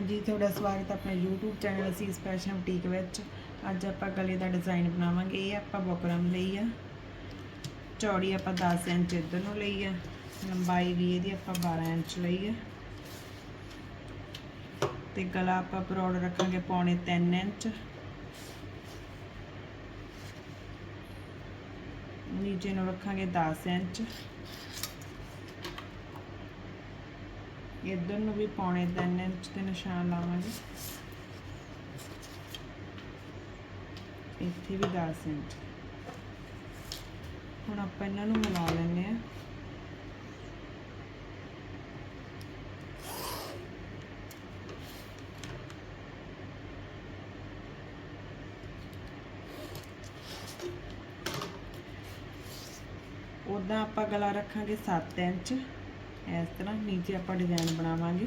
ਹਾਂਜੀ, ਤੁਹਾਡਾ ਸਵਾਗਤ ਹੈ ਆਪਣੇ YouTube ਚੈਨਲ ਅਸੀਂ ਸਪੈਸ਼ਲ ਬੁਟੀਕ ਵਿੱਚ। ਅੱਜ ਆਪਾਂ ਗਲੇ ਦਾ ਡਿਜ਼ਾਈਨ ਬਣਾਵਾਂਗੇ। ਇਹ ਆਪਾਂ ਬੁਕਰਮ ਲਈ ਆ। ਚੌੜੀ ਆਪਾਂ 10 ਇੰਚ ਇੱਧਰ ਨੂੰ ਲਈ ਆ। ਲੰਬਾਈ ਵੀ ਇਹਦੀ ਆਪਾਂ 12 ਇੰਚ ਲਈ ਆ। ਤੇ ਗਲਾ ਆਪਾਂ ਬਰੋਡ ਰੱਖਾਂਗੇ ਪੌਣੇ 3 ਇੰਚ। ਨੀਚੇ ਨੂੰ ਰੱਖਾਂਗੇ 10 ਇੰਚ। ਇੱਧਰ ਨੂੰ ਵੀ ਪੌਣੇ 3 ਇੰਚ ਤੇ ਨਿਸ਼ਾਨ ਲਾਵਾਂਗੇ। ਇੱਥੇ ਵੀ 10 ਇੰਚ। ਹੁਣ ਆਪਾਂ ਇਹਨਾਂ ਨੂੰ ਮਿਲਾ ਲੈਂਦੇ ਆ ਉਦਾਂ ਆਪਾਂ ਗਲਾ ਰੱਖਾਂਗੇ 7 ਇੰਚ। ਇਸ ਤਰ੍ਹਾਂ ਨੀਚੇ ਆਪਾਂ ਡਿਜ਼ਾਈਨ ਬਣਾਵਾਂਗੇ।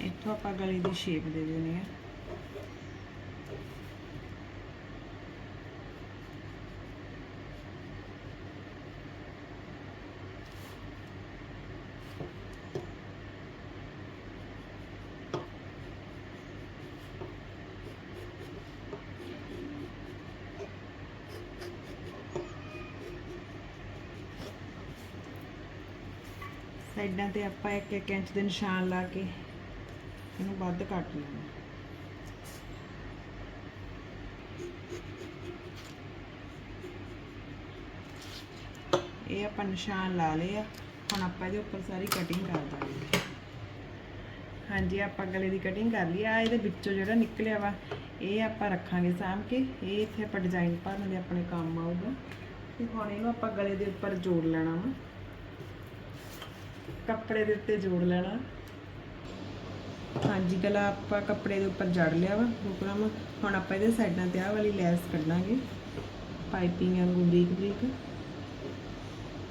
ਇੱਥੋਂ ਆਪਾਂ ਗਲੇ ਦੀ ਸ਼ੇਪ ਦੇ ਦੇਣੀ ਹੈ। ਸਾਈਡਾਂ ਤੇ ਆਪਾਂ 1-1 ਇੰਚ ਦੇ ਨਿਸ਼ਾਨ ਲਾ ਕੇ ਇਹਨੂੰ ਵੱਧ ਕੱਟ ਲੈਣਾ ਇਹ ਆਪਾਂ ਨਿਸ਼ਾਨ ਲਾ ਲਏ ਆ। ਹੁਣ ਆਪਾਂ ਇਹਦੇ ਉੱਪਰ ਸਾਰੀ ਕਟਿੰਗ ਕਰ ਦਾਂਗੇ। ਹਾਂਜੀ, ਆਪਾਂ ਗਲੇ ਦੀ ਕਟਿੰਗ ਕਰ ਲਈ। ਆ ਇਹਦੇ ਵਿੱਚੋਂ ਜਿਹੜਾ ਨਿਕਲਿਆ ਵਾ, ਇਹ ਆਪਾਂ ਰੱਖਾਂਗੇ ਸਾਂਭ ਕੇ। ਇਹ ਇੱਥੇ ਆਪਾਂ ਡਿਜ਼ਾਈਨ ਭਰਨ ਦੇ ਆਪਣੇ ਕੰਮ ਆਊਗਾ। ਤੇ ਹੁਣ ਇਹਨੂੰ ਆਪਾਂ ਗਲੇ ਦੇ ਉੱਪਰ ਜੋੜ ਲੈਣਾ ਵਾ। ਕੱਪੜੇ ਦੇ ਉੱਤੇ ਜੋੜ ਲੈਣਾ। ਹਾਂਜੀ, ਗਲਾ ਆਪਾਂ ਕੱਪੜੇ ਦੇ ਉੱਪਰ ਜੜ ਲਿਆ ਵਾ ਬੁਕਰਮ ਹੁਣ ਆਪਾਂ ਇਹਦੇ ਸਾਈਡਾਂ ਤੇ ਆਹ ਵਾਲੀ ਲੈਸ ਕੱਢਾਂਗੇ। ਪਾਈਪਿੰਗ ਵਾਂਗੂ ਬਰੀਕ ਬਰੀਕ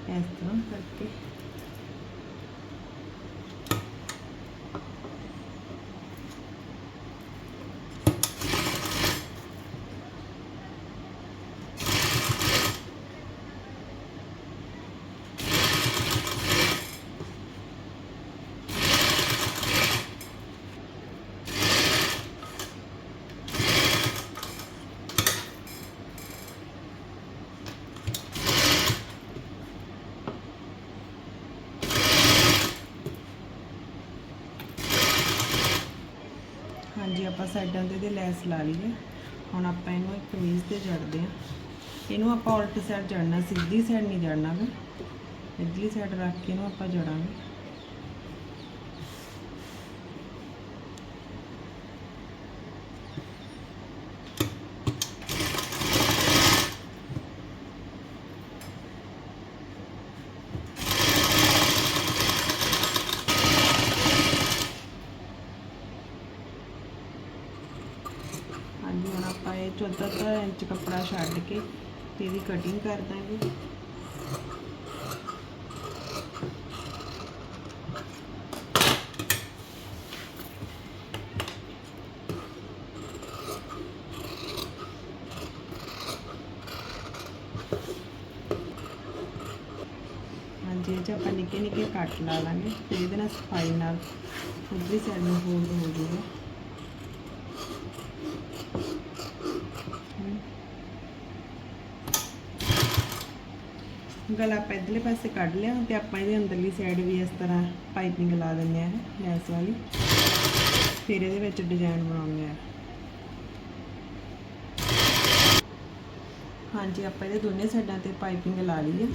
ਇਸ ਤਰ੍ਹਾਂ ਕਰਕੇ ਹਾਂਜੀ ਆਪਾਂ ਸਾਈਡਾਂ ਤੇ ਇਹਦੇ ਲੈਸ ਲਾ ਲਈਏ। ਹੁਣ ਆਪਾਂ ਇਹਨੂੰ ਇੱਕ ਕਮੀਜ਼ ਤੇ ਜੜਦੇ ਆ ਇਹਨੂੰ ਆਪਾਂ ਉਲਟ ਸਾਈਡ ਜੜਨਾ ਸਿੱਧੀ ਸਾਈਡ ਨਹੀਂ ਜੜਨਾ ਗਾ। ਇਧਰਲੀ ਸਾਈਡ ਰੱਖ ਕੇ ਇਹਨੂੰ ਆਪਾਂ ਜੜਾਂਗੇ ਹਾਂਜੀ ਹੁਣ ਆਪਾਂ ਇਹ 14 ਇੰਚ ਕੱਪੜਾ ਛੱਡ ਕੇ ਤੇ ਇਹਦੀ ਕਟਿੰਗ ਕਰ ਦਾਂਗੇ। ਹਾਂਜੀ, ਇਹ 'ਚ ਆਪਾਂ ਨਿੱਕੇ ਨਿੱਕੇ ਕੱਟ ਲਾ ਲਾਂਗੇ, ਫਿਰ ਇਹਦੇ ਨਾਲ ਸਫ਼ਾਈ ਨਾਲ ਉਧਰਲੀ ਸਾਈਡ ਨੂੰ ਫੋਲਡ ਹੋ ਜਾਊਗਾ ਗਲਾ ਆਪਾਂ ਇੱਧਰਲੇ ਪਾਸੇ ਕੱਢ ਲਿਆ ਤੇ ਆਪਾਂ ਇਹਦੇ ਅੰਦਰਲੀ ਸਾਈਡ ਵੀ ਇਸ ਤਰ੍ਹਾਂ ਪਾਈਪਿੰਗ ਲਾ ਦਿੰਦੇ ਆ ਲੈਸ ਵਾਲੀ। ਫਿਰ ਇਹਦੇ ਵਿੱਚ ਡਿਜ਼ਾਈਨ ਬਣਾਉਂਦੇ ਆ ਹਾਂਜੀ, ਆਪਾਂ ਇਹਦੇ ਦੋਨੇ ਸਾਈਡਾਂ ਤੇ ਪਾਈਪਿੰਗ ਲਾ ਲਈ ਹੈ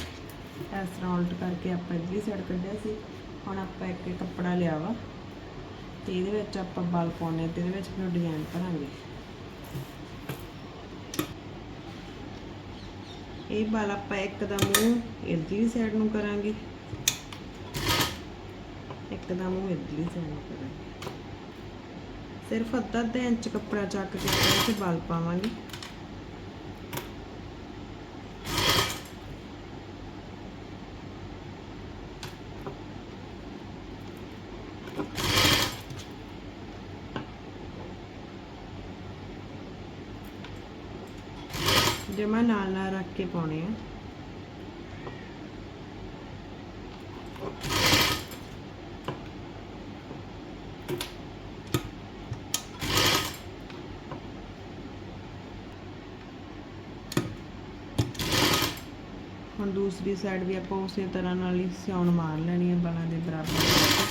ਇਸ ਤਰ੍ਹਾਂ ਉਲਟ ਕਰਕੇ ਆਪਾਂ ਇੱਧਰਲੀ ਸਾਈਡ ਕੱਢਿਆ ਸੀ। ਹੁਣ ਆਪਾਂ ਇੱਕ ਇੱਕ ਕੱਪੜਾ ਲਿਆ ਵਾ ਤੇ ਇਹਦੇ ਵਿੱਚ ਆਪਾਂ ਬਲ ਪਾਉਣੇ ਤੇ ਇਹਦੇ ਵਿੱਚ ਫਿਰ ਡਿਜ਼ਾਈਨ ਭਰਾਂਗੇ ਇਹ ਵਾਲ ਆਪਾਂ ਇੱਕ ਦਾ ਮੂੰਹ ਸਾਈਡ ਨੂੰ ਕਰਾਂਗੇ। ਇੱਕ ਦਾ ਮੂੰਹ ਸਾਈਡ ਨੂੰ ਕਰਾਂਗੇ। ਸਿਰਫ ਅੱਧਾ ਅੱਧਾ ਇੰਚ ਕੱਪੜਾ ਚੱਕ ਕੇ ਇਹਦੇ ਵਿੱਚ ਬਲ ਪਾਵਾਂਗੇ। ਜਮਾ ਨਾਲ ਨਾਲ ਰੱਖ ਕੇ ਪਾਉਣੇ ਆ। ਹੁਣ ਦੂਸਰੀ ਸਾਈਡ ਵੀ ਆਪਾਂ ਉਸੇ ਤਰ੍ਹਾਂ ਨਾਲ ਹੀ ਸਿਉਣ ਮਾਰ ਲੈਣੀ ਹੈ ਬਾਲਾਂ ਦੇ ਬਰਾਬਰ।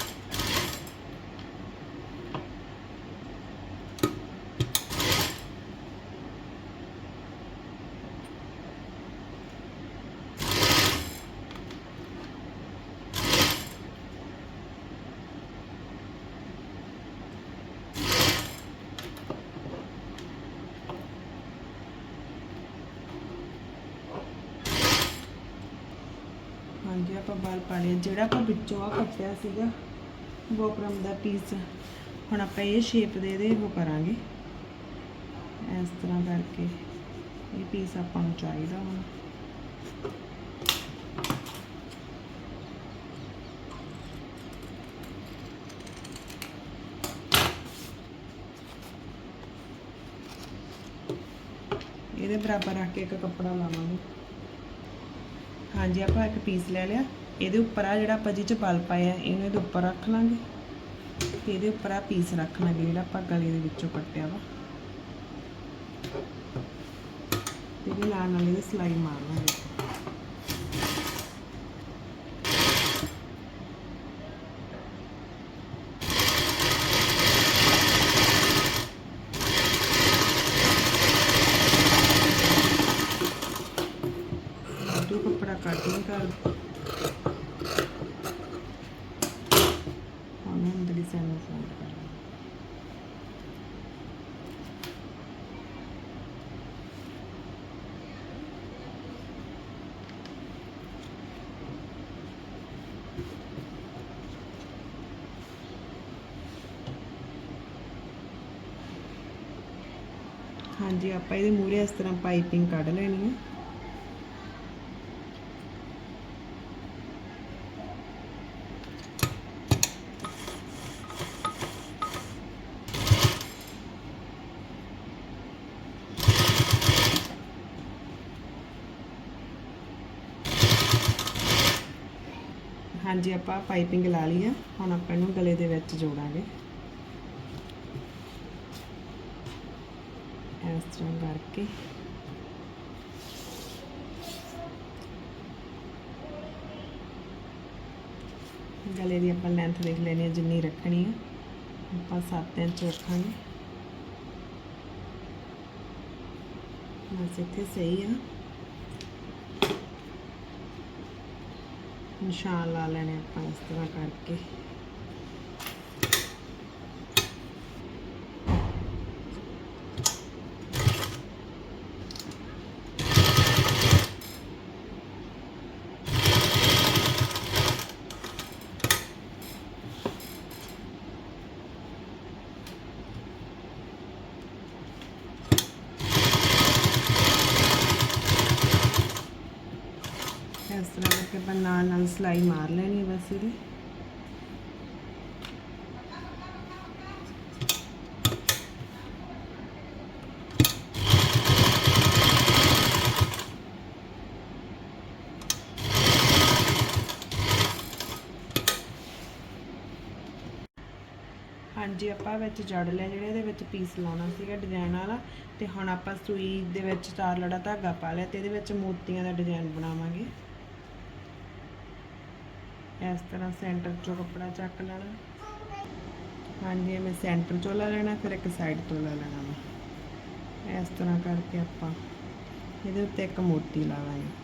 ਆਪਾਂ ਬਾਲ ਪਾ ਲਏ। ਜਿਹੜਾ ਆਪਾਂ ਵਿੱਚੋਂ ਆ ਕੱਟਿਆ ਸੀਗਾ ਬੋਕਰਮ ਦਾ ਪੀਸ ਹੁਣ ਆਪਾਂ ਇਹ ਸ਼ੇਪ ਦੇ ਦੇ ਉਹ ਕਰਾਂਗੇ। ਇਸ ਤਰ੍ਹਾਂ ਕਰਕੇ ਇਹ ਪੀਸ ਆਪਾਂ ਨੂੰ ਚਾਹੀਦਾ ਹੁਣ। ਇਹਦੇ ਬਰਾਬਰ ਰੱਖ ਕੇ ਇੱਕ ਕੱਪੜਾ ਲਾਵਾਂਗੇ। ਹਾਂਜੀ, ਆਪਾਂ ਇੱਕ ਪੀਸ ਲੈ ਲਿਆ। ਇਹਦੇ ਉੱਪਰ ਆ ਜਿਹੜਾ ਆਪਾਂ ਜਿਹ ਚ ਬਲ ਪਾਇਆ ਇਹਨੂੰ ਇਹਦੇ ਉੱਪਰ ਰੱਖ ਲਾਂਗੇ। ਤੇ ਇਹਦੇ ਉੱਪਰ ਆ ਪੀਸ ਰੱਖ ਲਾਂਗੇ, ਜਿਹੜਾ ਆਪਾਂ ਗਲੇ ਦੇ ਵਿੱਚੋਂ ਕੱਟਿਆ ਵਾ। ਤੇ ਇਹਦੇ ਨਾਲ ਨਾਲ ਇਹਦੇ ਸਲਾਈ ਮਾਰ ਲਾਂਗੇ। ਤੂੰ ਕੱਪੜਾ ਨਹੀਂ ਕਰ ਹੁਣ ਅੰਦਰ ਸਾਨੂੰ ਫੋਲਡ ਕਰ ਹਾਂਜੀ, ਆਪਾਂ ਇਹਦੇ ਮੂਹਰੇ ਇਸ ਤਰ੍ਹਾਂ ਪਾਈਪਿੰਗ ਕੱਢ ਲੈਣੀ ਹੈ ਹਾਂਜੀ, ਆਪਾਂ ਪਾਈਪਿੰਗ ਲਾ ਲਈ ਆ। ਹੁਣ ਆਪਾਂ ਇਹਨੂੰ ਗਲੇ ਦੇ ਵਿੱਚ ਜੋੜਾਂਗੇ। ਇਸ ਤਰ੍ਹਾਂ ਕਰਕੇ। ਗਲੇ ਦੀ ਆਪਾਂ ਲੈਂਥ ਦੇਖ ਲੈਣੀ ਹੈ, ਜਿੰਨੀ ਰੱਖਣੀ ਹੈ ਆਪਾਂ 7 ਇੰਚ ਰੱਖਾਂਗੇ। ਬਸ ਇੱਥੇ ਸਹੀ ਆ। ਨਿਸ਼ਾਨ ਲਾ ਲੈਣੇ ਆਪਾਂ ਇਸ ਤਰ੍ਹਾਂ ਕਰਕੇ ਇਸ ਤਰ੍ਹਾਂ ਕਰਕੇ ਆਪਾਂ ਨਾਲ ਨਾਲ ਸਲਾਈ ਮਾਰ ਲੈਣੀ ਹੈ ਬਸ ਇਹਦੀ। ਹਾਂਜੀ, ਆਪਾਂ ਵਿੱਚ ਜੜ ਲਿਆ ਜਿਹੜੇ ਇਹਦੇ ਵਿੱਚ ਪੀਸ ਲਾਉਣਾ ਸੀਗਾ ਡਿਜ਼ਾਈਨ ਵਾਲਾ ਤੇ ਹੁਣ ਆਪਾਂ ਸੂਈ ਦੇ ਵਿੱਚ ਚਾਰ ਲੜਾ ਧਾਗਾ ਪਾ ਲਿਆ ਤੇ ਇਹਦੇ ਵਿੱਚ ਮੋਤੀਆਂ ਦਾ ਡਿਜ਼ਾਈਨ ਬਣਾਵਾਂਗੇ। ਇਸ ਤਰ੍ਹਾਂ ਸੈਂਟਰ ਚੋਂ ਕੱਪੜਾ ਚੱਕ ਲੈਣਾ। ਹਾਂਜੀ ਮੈਂ ਸੈਂਟਰ ਚੋਂ ਲੈ ਲੈਣਾ, ਫਿਰ ਇੱਕ ਸਾਈਡ ਤੋਂ ਲੈ ਲੈਣਾ ਵਾ ਇਸ ਤਰ੍ਹਾਂ ਕਰਕੇ ਆਪਾਂ ਇਹਦੇ ਉੱਤੇ ਇੱਕ ਮੋਤੀ ਲਾ ਲਾਂਗੇ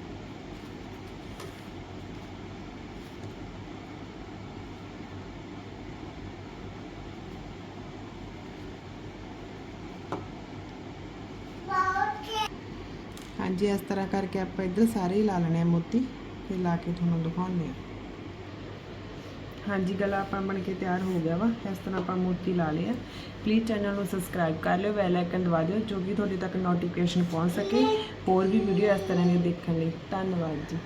ਹਾਂਜੀ, ਇਸ ਤਰ੍ਹਾਂ ਕਰਕੇ ਆਪਾਂ ਇੱਧਰ ਸਾਰੇ ਹੀ ਲਾ ਲੈਣੇ ਆ ਮੋਤੀ। ਫਿਰ ਲਾ ਕੇ ਤੁਹਾਨੂੰ ਦਿਖਾਉਂਦੇ ਆ। ਹਾਂਜੀ, ਗਲਾ ਆਪਣਾ ਬਣ ਕੇ ਤਿਆਰ ਹੋ ਗਿਆ ਵਾ। ਇਸ ਤਰ੍ਹਾਂ ਆਪਾਂ ਮੂਰਤੀ ਲਾ ਲਿਆ ਪਲੀਜ਼ ਚੈਨਲ ਨੂੰ ਸਬਸਕ੍ਰਾਈਬ ਕਰ ਲਿਓ ਬੈਲ ਆਈਕਨ ਦਬਾ ਦਿਓ, ਜੋ ਕਿ ਤੁਹਾਡੇ ਤੱਕ ਨੋਟੀਫਿਕੇਸ਼ਨ ਪਹੁੰਚ ਸਕੇ। ਹੋਰ ਵੀ ਵੀਡੀਓ ਇਸ ਤਰ੍ਹਾਂ ਦੀ ਦੇਖਣ ਲਈ। ਧੰਨਵਾਦ ਜੀ।